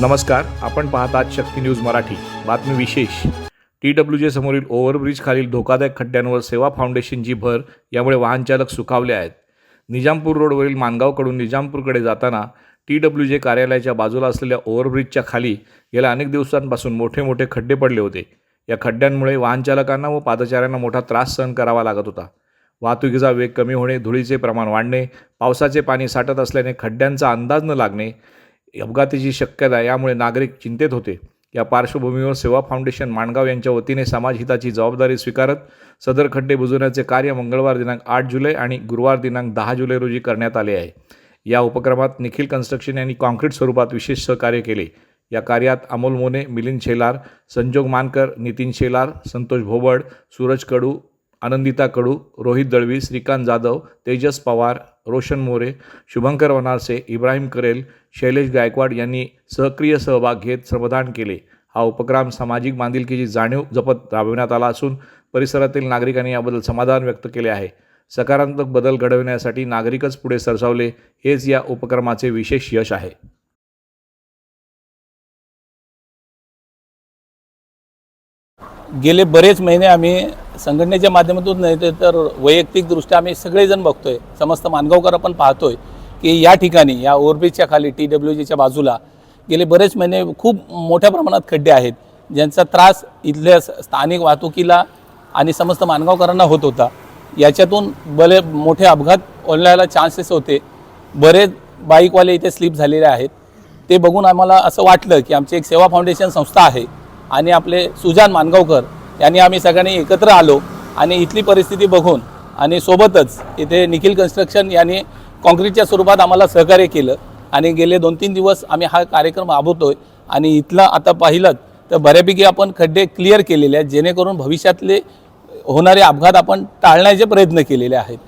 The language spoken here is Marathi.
नमस्कार आपण पाहतात शक्ती न्यूज मराठी. बातमी विशेष. टी डब्ल्यू जे समोरील ओव्हरब्रिज खालील धोकादायक खड्ड्यांवर सेवा फाउंडेशनची भर यामुळे वाहनचालक सुखावले आहेत. निजामपूर रोडवरील मानगावकडून निजामपूरकडे जाताना टी डब्ल्यू जे कार्यालयाच्या बाजूला असलेल्या ओव्हरब्रिजच्या खाली गेल्या अनेक दिवसांपासून मोठे मोठे खड्डे पडले होते. या खड्ड्यांमुळे वाहनचालकांना व पादचाऱ्यांना मोठा त्रास सहन करावा लागत होता. वाहतुकीचा वेग कमी होणे धुळीचे प्रमाण वाढणे पावसाचे पाणी साठत असल्याने खड्ड्यांचा अंदाज न लागणे अपघाताची शक्यता यामुळे नागरिक चिंतेत होते. या पार्श्वभूमीवर सेवा फाउंडेशन माणगाव यांच्या वतीने समाजहिताची जबाबदारी स्वीकारत सदर खड्डे बुजवण्याचे कार्य मंगळवार दिनांक आठ जुलै आणि गुरुवार दिनांक दहा जुलै रोजी करण्यात आले आहे. या उपक्रमात निखिल कन्स्ट्रक्शन यांनी कॉन्क्रीट स्वरूपात विशेष सहकार्य केले. या कार्यात अमोल मोने मिलिंद शेलार संजोग मानकर नितीन शेलार संतोष भोबड सूरज कडू आनंदिता कडू रोहित दळवी श्रीकांत जाधव तेजस पवार रोशन मोरे शुभंकर वनारसे इब्राहिम करेल शैलेश गायकवाड यांनी सक्रिय सहभाग घेत श्रमदान केले. हा उपक्रम सामाजिक बांधिलकीची जाणीव जपत राबविण्यात आला असून परिसरातील नागरिकांनी याबद्दल समाधान व्यक्त केले आहे. सकारात्मक बदल घडविण्यासाठी नागरिकच पुढे सरसावले हेच या उपक्रमाचे विशेष यश आहे. गेले बरेच महिने आम्ही संघटनेच्या माध्यमातून नाही ते तर वैयक्तिकदृष्ट्या आम्ही सगळेजण बघतोय. समस्त मानगावकर आपण पाहतोय की या ठिकाणी या ओव्हरब्रिजच्या खाली टी डब्ल्यू जीच्या बाजूला गेले बरेच महिने खूप मोठ्या प्रमाणात खड्डे आहेत. ज्यांचा त्रास इथल्या स्थानिक वाहतुकीला आणि समस्त मानगावकरांना होत होता. याच्यातून बरे मोठे अपघात ओलायला चान्सेस होते. बरेच बाईकवाले इथे स्लिप झालेले आहेत. ते बघून आम्हाला असं वाटलं की आमची एक सेवा फाउंडेशन संस्था आहे आणि आपले सुजान मानगावकर यांनी आम्ही सगळ्यांनी एकत्र आलो आणि इथली परिस्थिती बघून आणि सोबतच इथे निखिल कन्स्ट्रक्शन यांनी कॉन्क्रीटच्या स्वरूपात आम्हाला सहकार्य केलं आणि गेले दोन तीन दिवस आम्ही हा कार्यक्रम राबवतोय आणि इथलं आता पाहिलं तर बऱ्यापैकी आपण खड्डे क्लिअर केलेले आहेत जेणेकरून भविष्यातले होणारे अपघात आपण टाळण्याचे प्रयत्न केलेले आहेत.